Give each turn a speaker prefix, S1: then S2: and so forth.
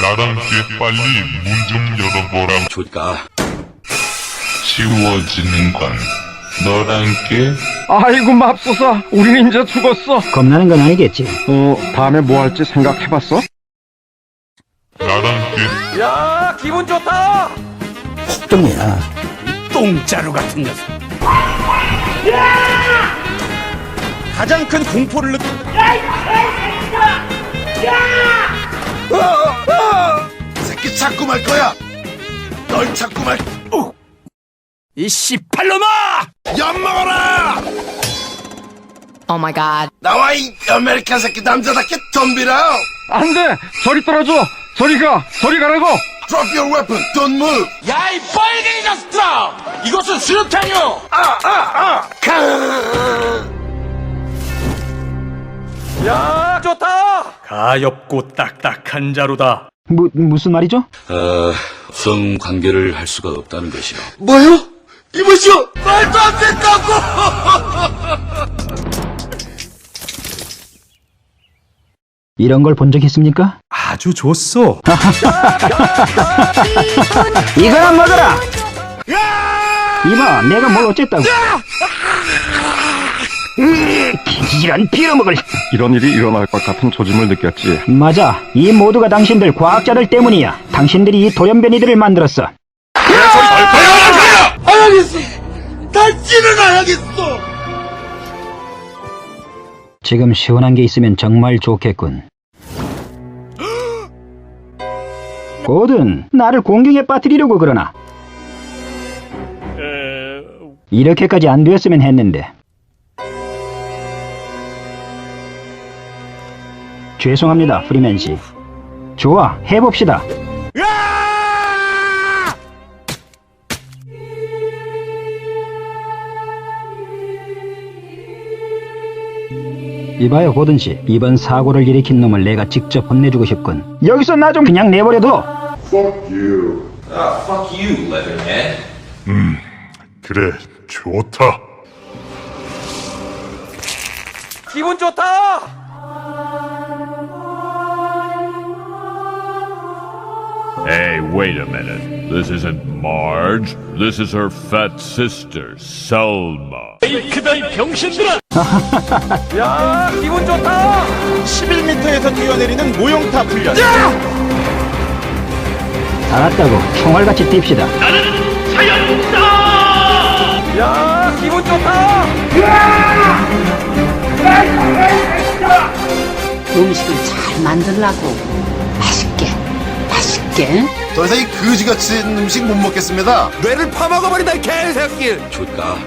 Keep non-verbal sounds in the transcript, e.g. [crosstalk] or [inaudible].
S1: 나랑 꽤 빨리 문 좀 열어보라.
S2: 좋까
S1: 치워지는 건 너랑 꽤
S3: 아이고 맙소사. 우린 이제 죽었어.
S4: 겁나는 건 아니겠지.
S3: 어 다음에 뭐 할지 생각해봤어?
S1: 나랑
S3: 꽤야 기분 좋다!
S4: 똥이야.
S2: 똥자루 같은 녀석. 가장 큰 공포를 느낀
S5: 새 찾고 말 거야. 널 찾고 말.
S2: 이 씨팔놈아
S5: 엿 먹어라.
S6: Oh my god.
S5: 나와 이 아메리칸 새끼 남자답게 덤비라.
S3: 안 돼 저리 떨어져 저리 가 저리 가라고
S5: Drop your weapon. Don't move.
S2: 야 이 빨갱이 녀석들아 이것은 수류탄이요
S3: 야 좋다
S2: 가엽고 딱딱한 자루다
S4: 무, 무슨 말이죠?
S7: 어, 성관계를 할 수가 없다는 것이요.
S5: 뭐요? 이보시오. 말도 안 된다고. [laughs]
S4: 이런 걸 본 적 있습니까?
S2: 아주 좋소 [laughs]
S4: 이거나 먹어라! 이봐, 내가 뭘 어쨌다고. 으, 이런 빌어먹을.
S3: 이런 일이 일어날 것 같은 조짐을 느꼈지
S4: 맞아. 이 모두가 당신들 과학자들 때문이야. 당신들이 이 돌연변이들을 만들었어.
S5: 알겠어. 다시는 안 하겠어.
S4: 지금 시원한 게 있으면 정말 좋겠군. 고든, 나를 공경에 빠뜨리려고 그러나. 이렇게까지 안 되었으면 했는데. 죄송합니다, 프리맨 씨. 좋아, 해봅시다. 이봐요, 고든 씨. 이번 사고를 일으킨 놈을 내가 직접 혼내주고 싶군. 여기서 나 좀 그냥 내버려둬.
S1: 그래 좋다.
S3: 기분 좋다
S8: Hey, wait a minute. This isn't Marge. This is her fat sister, Selma.
S3: 야 기분 좋다
S2: 11m에서 뛰어내리는 모형타 훈련
S4: 알았다고. 총알같이 뜁시다.
S3: 야 기분 좋다
S6: 음식을 잘 만들라고. 맛있게. 맛있게.
S5: 더 이상 이 그지 같은 음식 못 먹겠습니다.
S2: 뇌를 파먹어버린다 이 개새끼
S7: 좋까